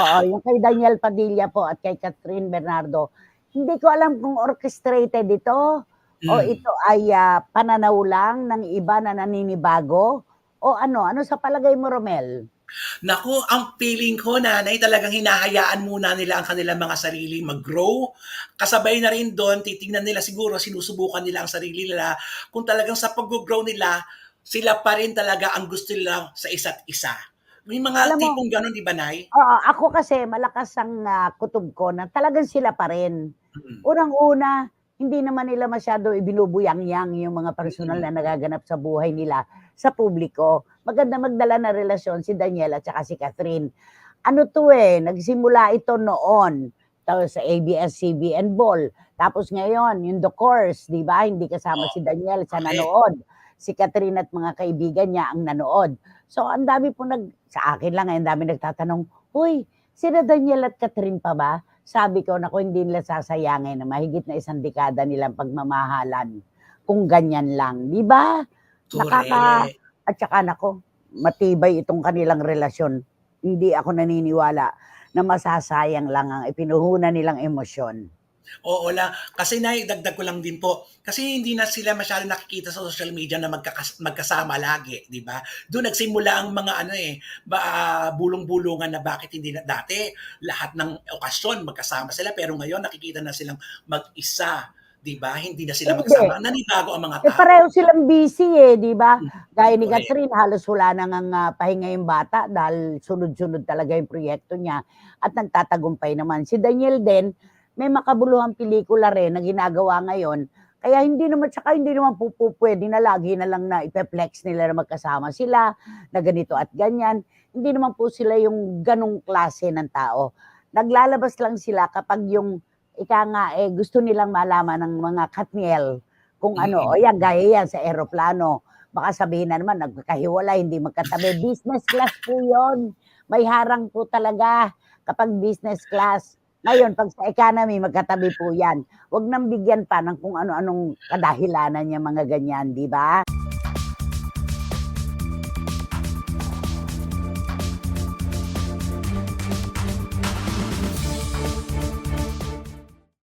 Oo, yung kay Daniel Padilla po at kay Catherine Bernardo, hindi ko alam kung orchestrated ito o Hmm. ito ay, ah, pananaw lang ng iba na naninibago o ano, ano sa palagay mo, Romel? Naku, ang feeling ko nanay talagang hinahayaan muna nila ang kanilang mga sarili mag-grow. Kasabay na rin do'n titingnan nila siguro sinusubukan nila ang sarili nila kung talagang sa pag-go-grow nila, sila pa rin talaga ang gusto nila sa isa't isa. May mga Alam mo tipong gano'n 'di ba, Nay? Oo, ako kasi malakas ang, ah, kutob ko na talagang sila pa rin. Mm. Unang-una, hindi naman nila masyado ibinubuyang-yang yung mga personal Mm. na nagaganap sa buhay nila sa publiko. Maganda magdala ng relasyon si Daniel at saka si Catherine. Ano 'to, eh, nagsimula ito noon, tapos sa ABS-CBN Ball. Tapos ngayon yung The Course, 'di ba, hindi kasama Oh, si Daniel sa nanood. Si Catherine at mga kaibigan niya ang nanood. So ang dami po nag sa akin lang, eh, ang daming nagtatanong, "Hoy, sina Daniel at Catherine pa ba?" Sabi ko, "Naku, hindi nila sasayangin na mahigit na isang dekada nilang pagmamahalan kung ganyan lang." 'Di ba? Nakaka at saka naku, matibay itong kanilang relasyon. Hindi ako naniniwala na masasayang lang ang ipinuhunan nilang emosyon. Oo la kasi Nay, dagdag ko lang din po, kasi hindi na sila masyadong nakikita sa social media na magkakas magkasama lagi, 'di ba? Do'n nagsimula ang mga ano, eh, ba ah, bulong-bulungan na bakit hindi na dati lahat ng okasyon magkasama sila, pero ngayon nakikita na silang mag-isa, 'di ba? Hindi na sila Hindi. magkasama, nanibago ang mga Eh, tao. pareho silang busy, eh, 'di ba? Hmm, Gaya ni correct. Catherine halos wala na ngang, ah, pahinga yung bata dahil sunod-sunod talaga yung proyekto niya at nagtatagumpay naman. Si Daniel din, may makabuluhang pelikula rin na ginagawa ngayon, kaya hindi naman tsaka hindi naman po po puwede na lagi na lang na ipe-flex nila na magkasama sila, na ganito at ganyan. Hindi naman po sila yung gano'ng klase ng tao. Naglalabas lang sila kapag yung ika nga, eh, gusto nilang malaman ng mga Katniel kung ano, o Mm. yan gaya yan sa eroplano. Baka sabihin na naman nagkakahiwalay, hindi magkatabi. Business class po yun. May harang po talaga kapag business class. Ngayon 'pag sa economy magkatabi po yan. Wag nang bigyan pa ng kung ano-anong kadahilanan yang mga ganyan, 'di ba?